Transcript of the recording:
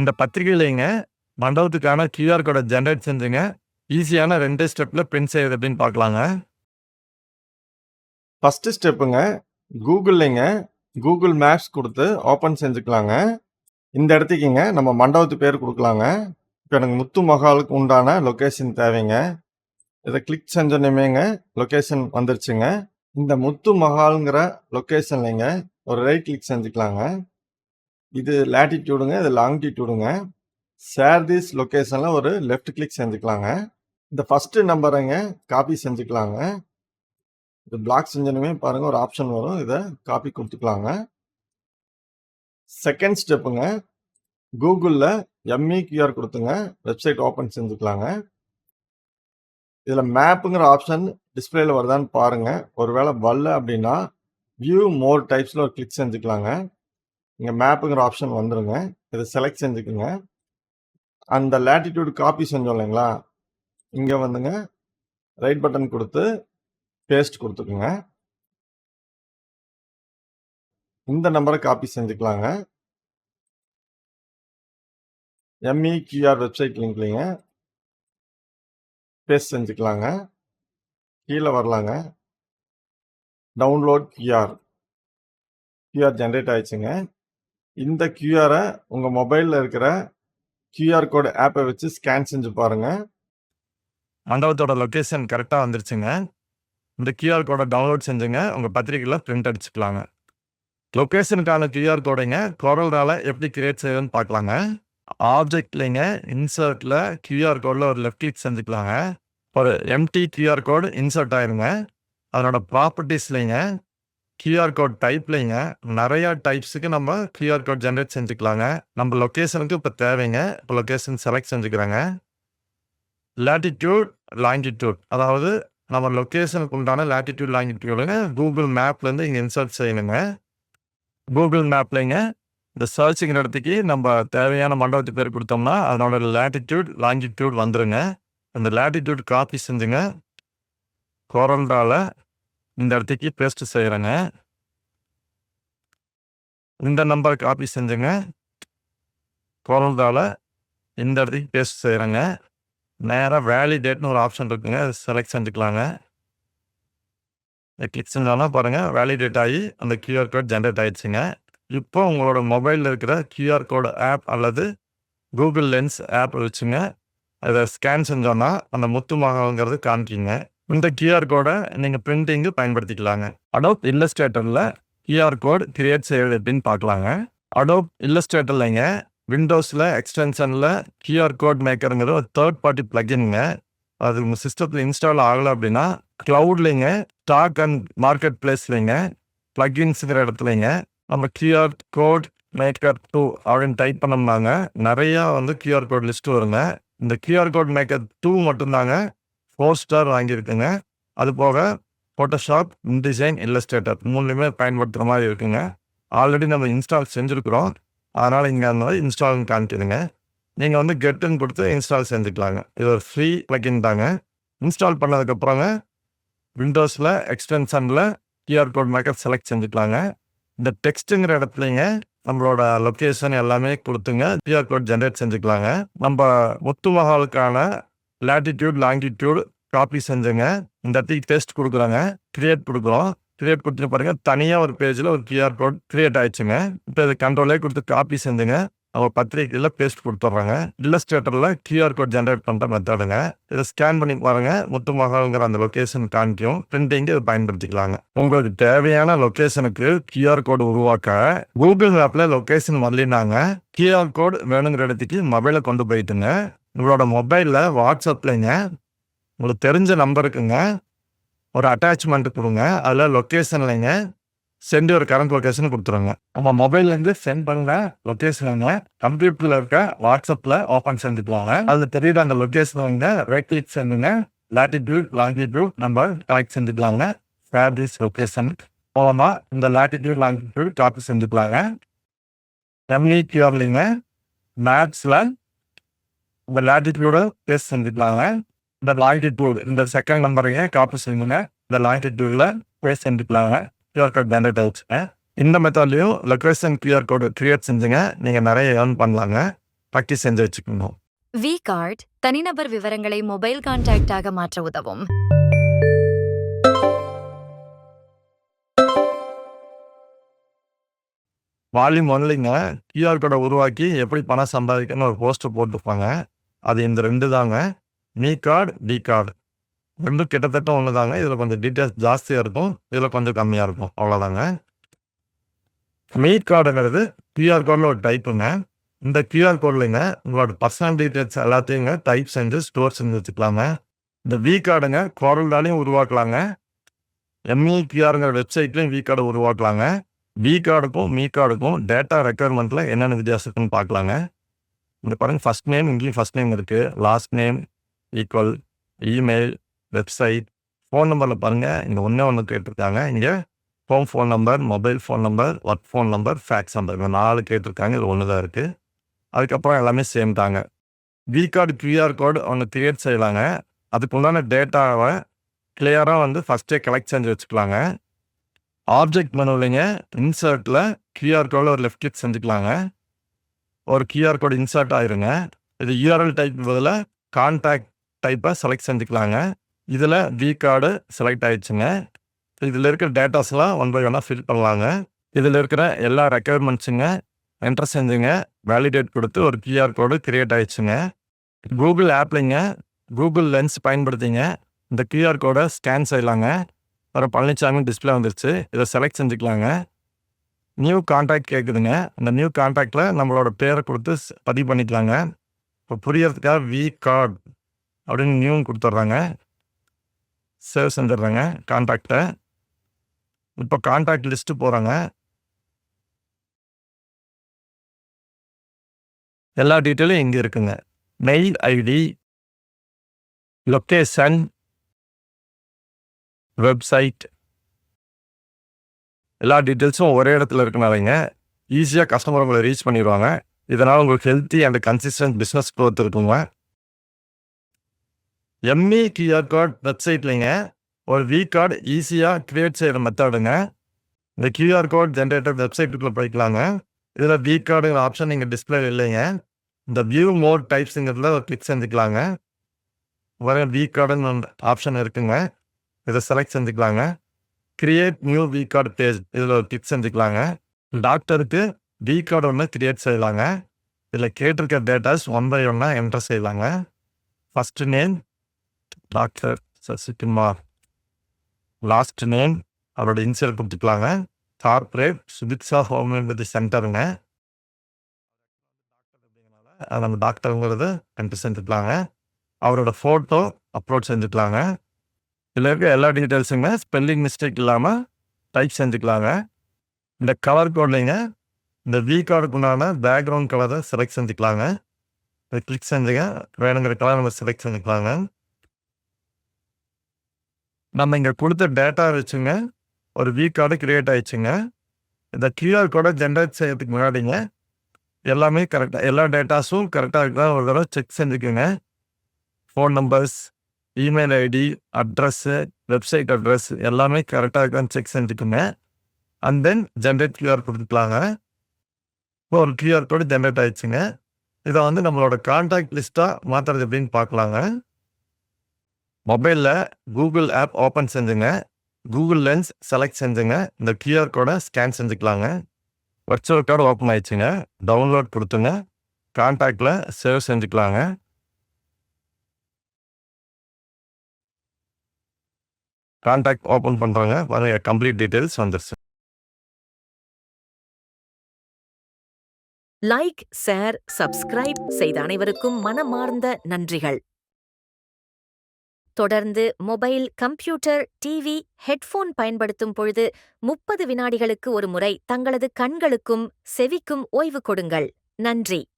இந்த பத்திரிகையிலைங்க மண்டபத்துக்கான கியூஆர் கோடை ஜென்ரேட் செஞ்சுங்க. ஈஸியான ரெண்டு ஸ்டெப்பில் பிரிண்ட் செய்யுது அப்படின்னு பார்க்கலாங்க. ஃபஸ்ட்டு ஸ்டெப்புங்க கூகுள்லைங்க கூகுள் மேப்ஸ் கொடுத்து ஓப்பன் செஞ்சுக்கலாங்க. இந்த இடத்துக்குங்க நம்ம மண்டபத்து பேர் கொடுக்கலாங்க. இப்போ எனக்கு முத்து மகாலுக்கு உண்டான லொக்கேஷன் தேவைங்க. இதை கிளிக் செஞ்சோன்னேமேங்க லொக்கேஷன் வந்துருச்சுங்க. இந்த முத்து மகாலுங்கிற லொக்கேஷன்லைங்க ஒரு ரைட் கிளிக் செஞ்சுக்கலாங்க. இது லேட்டிடியூடுங்க இது லாங்கிடியூடுங்க ஷேர் திஸ் லொக்கேஷனில் ஒரு லெஃப்ட் கிளிக் செஞ்சுக்கலாங்க. இந்த ஃபஸ்ட்டு நம்பரைங்க காப்பி செஞ்சுக்கலாங்க. இது பிளாக் செஞ்சனுமே பாருங்கள் ஒரு ஆப்ஷன் வரும். இதை காப்பி கொடுத்துக்கலாங்க. செகண்ட் ஸ்டெப்புங்க கூகுளில் எம்இ கியூஆர் கொடுத்துங்க. வெப்சைட் ஓப்பன் செஞ்சுக்கலாங்க. இதில் மேப்புங்கிற ஆப்ஷன் டிஸ்பிளேல வருதான்னு பாருங்கள் ஒருவேளை வரல அப்படின்னா வியூ மோர் டைப்ஸில் ஒரு கிளிக் செஞ்சுக்கலாங்க. இங்கே மேப்புங்கிற ஆப்ஷன் வந்துடுங்க இதை செலக்ட் செஞ்சுக்குங்க. அந்த லேட்டிடியூட் காப்பி செஞ்சோம் இல்லைங்களா? இங்கே வந்துங்க. ரைட் பட்டன் கொடுத்து பேஸ்ட் கொடுத்துக்குங்க. இந்த நம்பரை காப்பி செஞ்சுக்கலாங்க. எம்இ கியூஆர் வெப்சைட் லிங்க்லிங்க பேஸ்ட் செஞ்சுக்கலாங்க. கீழே வரலாங்க. டவுன்லோட் கியூஆர் கியூஆர் ஜென்ரேட் ஆயிடுச்சுங்க. இந்த கியூஆரை உங்கள் மொபைலில் இருக்கிற கியூஆர் கோடு ஆப்பை வச்சு ஸ்கேன் செஞ்சு பாருங்கள் மண்டபத்தோட லொக்கேஷன் கரெக்டாக வந்துருச்சுங்க. இந்த கியூஆர் கோடை டவுன்லோட் செஞ்சுங்க. உங்கள் பத்திரிக்கையில் பிரிண்ட் அடிச்சுக்கலாங்க. லொக்கேஷனுக்கான கியூஆர் கோடைங்க குரல்னால எப்படி கிரியேட் செய்யுதுன்னு பார்க்கலாங்க ஆப்ஜெக்ட்லைங்க இன்சர்ட்டில் கியூஆர் கோடில் ஒரு லெஃப்ட் கிளிக் செஞ்சுக்கலாங்க. ஒரு எம்டி கியூஆர் கோடு இன்சர்ட் ஆயிருங்க. அதனோட ப்ராப்பர்ட்டிஸ்லைங்க கியூஆர் கோட் டைப்லைங்க நிறையா டைப்ஸுக்கு நம்ம கியூஆர் கோட் ஜென்ரேட் செஞ்சுக்கலாங்க. நம்ம லொக்கேஷனுக்கு இப்போ தேவைங்க. இப்போ லொக்கேஷன் செலக்ட் செஞ்சுக்கிறேங்க. லேட்டிடியூட் லாங்கிடியூட் அதாவது நம்ம லொக்கேஷனுக்கு உண்டான லேட்டிடியூட் லாங்கிடியூடுங்க கூகுள் மேப்லேருந்து இங்கே இன்சர்ட் செய்யணுங்க. கூகுள் மேப்லைங்க இந்த சர்ச்சிங்கிற இடத்துக்கு நம்ம தேவையான மண்டபத்து பேர் கொடுத்தோம்னா அதனோட லேட்டிடியூட் லாங்கிடியூட் வந்துடுங்க அந்த லேட்டிடியூட் காப்பி செஞ்சுங்க. கொரல்டால இந்த இடத்துக்கு பேஸ்ட் செய்கிறேங்க இந்த நம்பர் காப்பி செஞ்சுங்க. குரல்தால் இந்த இடத்துக்கு பேஸ்ட் செய்கிறேங்க நேராக வேலிடேட்னு ஒரு ஆப்ஷன் இருக்குங்க. அதை செலக்ட் செஞ்சுக்கலாங்க. கிளிக் செஞ்சாலும் பாருங்கள் வேலிடேட் ஆகி அந்த கியூஆர் கோட் ஜென்ரேட் ஆகிடுச்சுங்க இப்போ உங்களோட மொபைலில் இருக்கிற கியூஆர் கோடு ஆப் அல்லது கூகுள் லென்ஸ் ஆப் வச்சுங்க. அதை ஸ்கேன் செஞ்சோன்னா அந்த முத்து மகங்கிறது காமிக்கிங்க. இந்த கியூஆர் கோடை நீங்கள் பிரிண்டிங்கு பயன்படுத்திக்கலாங்க. அடோப் இல்லஸ்ட்ரேட்டரில் கியூஆர் கோட் கிரியேட் செய்யறது எப்படின்னு பார்க்கலாங்க. அடோப் இல்லஸ்ட்ரேட்டர்லைங்க விண்டோஸில் எக்ஸ்டென்ஷனில் கியூஆர் கோட் மேக்கருங்கிற ஒரு தேர்ட் பார்ட்டி பிளகின்ங்க அது உங்கள் சிஸ்டத்தில் இன்ஸ்டால் ஆகலை அப்படின்னா க்ளவுட்லேங்க ஸ்டாக் அண்ட் மார்க்கெட் பிளேஸ்லேங்க பிளக்இன்ஸுங்கிற இடத்துலைங்க நம்ம கியூஆர் கோட் மேக்கர் டூ அப்படின்னு டைப் பண்ணோம்னாங்க நிறையா வந்து கியூஆர் கோட் லிஸ்ட் வருங்க. இந்த கியூஆர் கோட் மேக்கர் டூ மட்டும்தாங்க ஃபோர் ஸ்டார் வாங்கியிருக்குங்க. அது போக ஃபோட்டோஷாப் இன்டிசைன் இல்லஸ்டேட்டர் மூணுலையுமே பயன்படுத்துகிற மாதிரி இருக்குங்க. ஆல்ரெடி நம்ம இன்ஸ்டால் செஞ்சுருக்குறோம். அதனால் இங்கே அந்த மாதிரி இன்ஸ்டால் காமிக்குதுங்க. நீங்கள் வந்து கெட்டுன்னு கொடுத்து இன்ஸ்டால் செஞ்சுக்கலாங்க. இது ஒரு ஃப்ரீ ப்ளக்கின் தாங்க. இன்ஸ்டால் பண்ணதுக்கப்புறங்க விண்டோஸில் எக்ஸ்டென்ஷனில் கியூஆர் கோட் மேக்கப் செலக்ட் செஞ்சுக்கலாங்க. இந்த டெக்ஸ்ட்டுங்கிற இடத்துலைங்க நம்மளோட லொக்கேஷன் எல்லாமே கொடுத்துங்க. கியூஆர் கோட் ஜென்ரேட் செஞ்சுக்கலாங்க. நம்ம முத்து மஹாலுக்கான லேட்டிடியூட் லாங்கிடியூட் காப்பி செஞ்சுங்க. இந்த இடத்துக்கு டெஸ்ட் கொடுக்குறாங்க. கிரியேட் கொடுக்குறோம். கிரியேட் கொடுத்துட்டு பாருங்க தனியாக ஒரு பேஜில் ஒரு கியூஆர் கோட் கிரியேட் ஆயிடுச்சுங்க. இப்போ இது கண்ட்ரோலே கொடுத்து காப்பி செஞ்சுங்க. அவங்க பத்திரிகையில் பேஸ்ட் கொடுத்துட்றாங்க. இல்லஸ்ட்ரேட்டரில் கியூஆர் கோட் ஜென்ரேட் பண்ணுற மெத்தடுங்க இதை ஸ்கேன் பண்ணி பாருங்க. முத்து அந்த லொக்கேஷன் காமிக்கும் பிரிண்டிங்கு இதை பயன்படுத்திக்கலாங்க. உங்களுக்கு தேவையான லொக்கேஷனுக்கு கியூஆர் கோடு உருவாக்க கூகுள் மேப்பில் லொக்கேஷன் வரலினாங்க கியூஆர் கோட் வேணுங்கிற இடத்துக்கு மொபைலை கொண்டு போயிட்டுங்க. உங்களோட மொபைலில் வாட்ஸ்அப்லைங்க. உங்களுக்கு தெரிஞ்ச நம்பருக்குங்க. ஒரு அட்டாச்மெண்ட் கொடுங்க. அதில் லொக்கேஷன்லைங்க சென்ட் ஒரு கரண்ட் லொக்கேஷன் கொடுத்துருங்க. நம்ம மொபைல்லேருந்து சென்ட் பண்ணுற லொக்கேஷனுங்க கம்ப்யூட்டரில் இருக்க வாட்ஸ்அப்பில் ஓப்பன் செஞ்சுக்குவாங்க அதில் தெரியுற அந்த லொக்கேஷன் வந்து ரைட் கிளிக் செஞ்சுங்க லாட்டிடியூட் லாங்கிடியூட் நம்ம கலெக்ட் செஞ்சுக்கலாங்க. ஃபேப்ரிஸ் லொக்கேஷன் மூலமாக இந்த லாட்டிடியூட் லாங்கிடியூட் காப்பி செஞ்சுக்கலாங்க. எம்இ கியூஆர்லிங்க மேப்ஸில் இந்த லாட்டிடியூட பேஸ்ட் செஞ்சுக்கலாங்க இந்த லாங்கிடியூட் இந்த செகண்ட் நம்பரையே காப்பி செய்யுங்க. இந்த லாங்கிடியூடில் பேஸ்ட் செஞ்சுக்கலாங்க கியூஆர் கோட் ஜென்ரேட் ஆச்சுங்க இந்த மெத்தட்லையும் லொக்கேஷன் கியூஆர் கோடு கிரியேட் செஞ்சுங்க. நீங்கள் நிறைய ஏர்ன் பண்ணலாங்க. ப்ராக்டிஸ் செஞ்சு வச்சுக்கணும். வி கார்டு தனிநபர் விவரங்களை மொபைல் கான்டாக்டாக மாற்ற உதவும். வால்யூம் ஒன்லிங்க கியூஆர் கோடை உருவாக்கி எப்படி பணம் சம்பாதிக்கணும்னு ஒரு போஸ்டர் போட்டுருப்பாங்க. அது இந்த ரெண்டு தாங்க. மீ கார்டு டி கார்டு ரெண்டும் கிட்டத்தட்ட ஒன்று தாங்க. இதில் கொஞ்சம் டீட்டெயில்ஸ் ஜாஸ்தியாக இருக்கும். இதில் கொஞ்சம் கம்மியாக இருக்கும். அவ்வளோதாங்க மீ கார்டுங்கிறது கியூஆர் கோடில் ஒரு டைப்புங்க இந்த கியூஆர் கோட்லைங்க உங்களோட பர்சனல் டீட்டெயில்ஸ் எல்லாத்தையுங்க டைப் செஞ்சு ஸ்டோர் செஞ்சு வச்சுக்கலாங்க. இந்த வி கார்டுங்க குரல்டாலையும் உருவாக்கலாங்க. எம்இபிஆருங்கிற வெப்சைட்லையும் வி கார்டு உருவாக்கலாங்க. வி கார்டுக்கும் மீ கார்டுக்கும் டேட்டா ரெக்குயர்மெண்ட்டில் என்னென்ன வித்தியாசம் இருக்குன்னு பார்க்கலாங்க. இங்கே பாருங்கள் ஃபர்ஸ்ட் நேம் இங்கேயும் ஃபர்ஸ்ட் நேம் இருக்குது last name equal email website phone நம்பரில் பாருங்கள் இங்கே ஒன்றே ஒன்று கேட்டிருக்காங்க. இங்கே home phone number mobile phone number work phone number fax number இவங்க நாலு கேட்டிருக்காங்க இது ஒன்று தான் இருக்குது அதுக்கப்புறம் எல்லாமே சேம் தாங்க. வி கார்டு கியூஆர் கோடு அவங்க கிரியேட் செய்யலாங்க. அதுக்கு உண்டான டேட்டாவை கிளியராக வந்து ஃபஸ்ட்டே கலெக்ட் செஞ்சு வச்சுக்கலாங்க. ஆப்ஜெக்ட் மெனுவிலைங்க இன்சர்ட்டில் கியூஆர் கோடில் ஒரு லெஃப்ட் கிளிக் செஞ்சுக்கலாங்க. ஒரு கியூஆர் கோடு இன்சர்ட் ஆயிருங்க. இது யூஆர்எல் டைப் பதிலாக கான்டாக்ட் டைப்பை செலக்ட் செஞ்சுக்கலாங்க. இதில் வி கார்டு செலக்ட் ஆயிடுச்சுங்க. இதில் இருக்கிற டேட்டாஸ்லாம் ஒன் பை ஒன்னாக ஃபில் பண்ணலாங்க. இதில் இருக்கிற எல்லா ரெக்குயர்மெண்ட்ஸுங்க என்டர் செஞ்சுங்க. வேலிடேட் கொடுத்து ஒரு கியூஆர் கோடு கிரியேட் ஆயிடுச்சுங்க. கூகுள் ஆப்லைங்க கூகுள் லென்ஸ் பயன்படுத்திங்க. இந்த கியூஆர் கோடை ஸ்கேன் செய்யலாங்க. அப்புறம் பழனிசாமி டிஸ்பிளே வந்துருச்சு. இதை செலக்ட் செஞ்சுக்கலாங்க. நியூ கான்டாக்ட் கேட்குதுங்க அந்த நியூ கான்டாக்டில் நம்மளோட பேரை கொடுத்து பதிவு பண்ணிக்கலாங்க. இப்போ புரியறதுக்காக வி கார்டு அப்படின்னு நியூ கொடுத்துட்றாங்க. சேவ் செஞ்சிடுறாங்க கான்டாக்டை இப்போ கான்டாக்ட் லிஸ்ட்டு போகிறாங்க எல்லா டீட்டெயிலும் இங்கே இருக்குங்க. மெயில் ஐடி லொக்கேஷன் வெப்சைட் எல்லா டீட்டெயில்ஸும் ஒரே இடத்துல இருக்கனாலங்க ஈஸியாக கஸ்டமர் உங்களை ரீச் பண்ணிடுவாங்க. இதனால் உங்களுக்கு healthy and consistent business growth இருக்குங்க. எம்இ கியூஆர் கார்டு வெப்சைட்லைங்க ஒரு வி கார்டு ஈஸியாக க்ரியேட் செய்கிற மெத்தடுங்க இந்த கியூஆர் கோட் ஜென்ரேட்டர் வெப்சைட்டுக்குள்ளே போய்க்கலாங்க. இதில் வி கார்டுங்கிற ஆப்ஷன் நீங்கள் டிஸ்பிளே இல்லைங்க. இந்த வியூ மோர் டைப்ஸுங்கிறதுல ஒரு கிளிக் செஞ்சுக்கலாங்க. வர வி கார்டுன்னு ஆப்ஷன் இருக்குங்க. இதை select செஞ்சுக்கலாங்க. Create new V card page இதில் ஒரு கிளிக் செஞ்சுக்கலாங்க. டாக்டருக்கு வி கார்டு ஒன்று கிரியேட் செய்யலாங்க. இதில் கேட்டிருக்க டேட்டாஸ் ஒன் பை ஒன்னாக என்டர் செய்யலாங்க. First name doctor Sasikumar. Last name அவரோட இன்சியல் கொடுத்துக்கலாங்க. கார்பரேட் சுபிக்ஷா ஹோமியோபதி சென்டருங்க அது நம்ம டாக்டருங்கிறது என்டர் செஞ்சுக்கலாங்க. அவரோட ஃபோட்டோ அப்லோட் செஞ்சுக்கலாங்க. இதில் இருக்க எல்லா டீட்டெயில்ஸுங்க ஸ்பெல்லிங் மிஸ்டேக் இல்லாமல் டைப் செஞ்சுக்கலாங்க. இந்த கலர் கோட்லைங்க இந்த வி கார்டுக்கு உண்டான பேக்ரவுண்ட் கலரை செலக்ட் செஞ்சுக்கலாங்க. இதை கிளிக் செஞ்சுங்க வேணுங்கிற கலர் நம்ம செலக்ட் செஞ்சுக்கலாங்க. நம்ம இங்கே கொடுத்த டேட்டா வச்சுங்க ஒரு வி கார்டு கிரியேட் ஆயிடுச்சுங்க. இந்த கியூஆர் கோடை ஜென்ரேட் செய்யறதுக்கு முன்னாடிங்க எல்லாமே கரெக்டாக எல்லா டேட்டாஸும் கரெக்டாக இருக்கா ஒரு தடவை செக் செஞ்சுக்கோங்க. Phone numbers email ID address website address எல்லாமே கரெக்டாக இருக்கான்னு செக் செஞ்சுக்கோங்க. அண்ட் தென் ஜென்ரேட் கியூஆர் கொடுத்துக்கலாங்க இப்போ ஒரு கியூஆர் கோடு ஜென்ரேட் ஆயிடுச்சுங்க. இதை வந்து நம்மளோட கான்டாக்ட் லிஸ்ட்டாக மாற்றுறது எப்படின்னு பார்க்கலாங்க. மொபைலில் கூகுள் ஆப் ஓப்பன் செஞ்சுங்க. கூகுள் லென்ஸ் செலக்ட் செஞ்சுங்க. இந்த கியூஆர் கோடை ஸ்கேன் செஞ்சுக்கலாங்க. வர்ச்சுவல் கார்டு ஓப்பன் ஆயிடுச்சுங்க. டவுன்லோட் கொடுத்துங்க. கான்டாக்டில் சேவ் செஞ்சுக்கலாங்க. கான்டாக்ட் ஓப்பன் பண்ணுறாங்க பாருங்க கம்ப்ளீட் டீட்டெயில்ஸ் வந்துருச்சு. லைக் ஷேர் சப்ஸ்கிரைப் செய்த அனைவருக்கும் மனமார்ந்த நன்றிகள். தொடர்ந்து மொபைல் கம்ப்யூட்டர் டிவி ஹெட்போன் பயன்படுத்தும் பொழுது முப்பது வினாடிகளுக்கு ஒரு முறை தங்களது கண்களுக்கும் செவிக்கும் ஓய்வு கொடுங்கள். நன்றி.